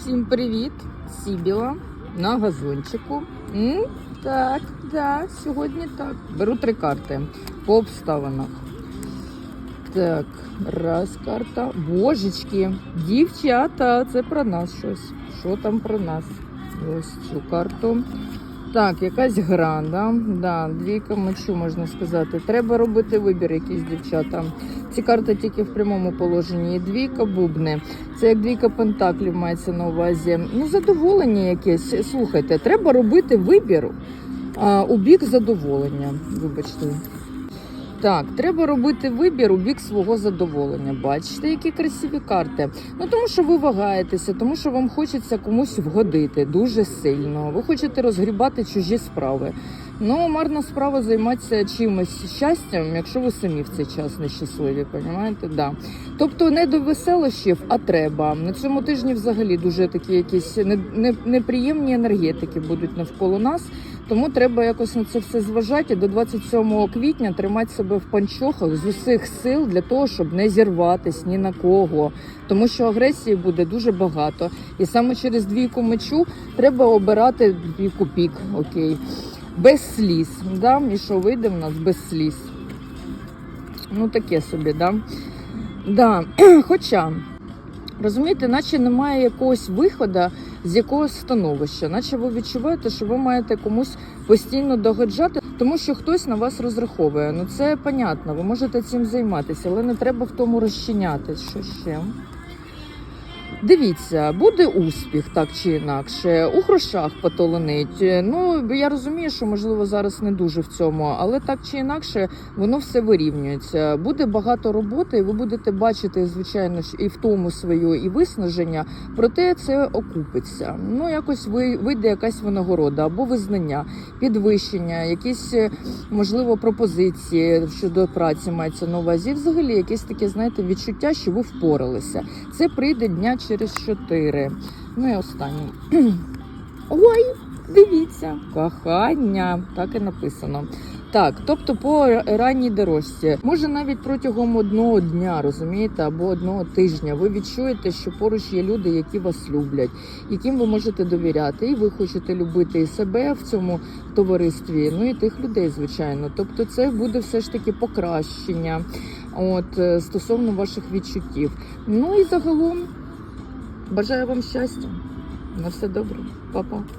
Всім привіт! Сібіла на газончику. М? Так, да, сьогодні так. Беру три карти по обставинах. Так, раз карта. Божечки, дівчата, це про нас щось. Що там про нас? Ось цю карту. Так, якась гра, да? Да, двійка мечу, можна сказати. Треба робити вибір якийсь дівчата. Ці карти тільки в прямому положенні. І двійка бубни. Це як двійка пентаклів мається на увазі. Ну, задоволення якесь. Слухайте, треба робити вибір а, у бік задоволення. Вибачте. Так, треба робити вибір у бік свого задоволення. Бачите, які красиві карти. Ну тому що ви вагаєтеся, тому що вам хочеться комусь вгодити дуже сильно. Ви хочете розгрібати чужі справи. Ну, марна справа займатися чимось щастям, якщо ви самі в цей час нещасливі, понімаєте? Да. Тобто не до веселощів, а треба. На цьому тижні взагалі дуже такі якісь не- не- неприємні енергетики будуть навколо нас. Тому треба якось на це все зважати. До 27 квітня тримати себе в панчохах з усіх сил для того, щоб не зірватись ні на кого. Тому що агресії буде дуже багато. І саме через двійку мечу треба обирати двійку пік. Окей. Без сліз. Да? І що вийде в нас без сліз? Ну, таке собі, да? Да. Хоча. Розумієте, наче немає якогось виходу з якогось становища, наче ви відчуваєте, що ви маєте комусь постійно догоджати, тому що хтось на вас розраховує. Ну це понятно, ви можете цим займатися, але не треба в тому розчиняти. Що ще? Дивіться, буде успіх так чи інакше. У грошах потолонить. Ну я розумію, що можливо зараз не дуже в цьому, але так чи інакше воно все вирівнюється. Буде багато роботи, і ви будете бачити, звичайно ж, і в тому свою і виснаження. Проте це окупиться. Ну якось ви вийде якась винагорода або визнання, підвищення, якісь е, можливо пропозиції щодо праці мається на увазі. Взагалі, якесь таке, знаєте, відчуття, що ви впоралися. Це прийде дня через чотири. Ну і останнє. Ой, дивіться, кохання, так і написано. Так, тобто по ранній дорожці, може навіть протягом одного дня, розумієте, або одного тижня, ви відчуєте, що поруч є люди, які вас люблять, яким ви можете довіряти, і ви хочете любити і себе в цьому товаристві, ну і тих людей, звичайно. Тобто, це буде все ж таки покращення, от е, стосовно ваших відчуттів. Ну і загалом бажаю вам щастя. На все добре, Па-па.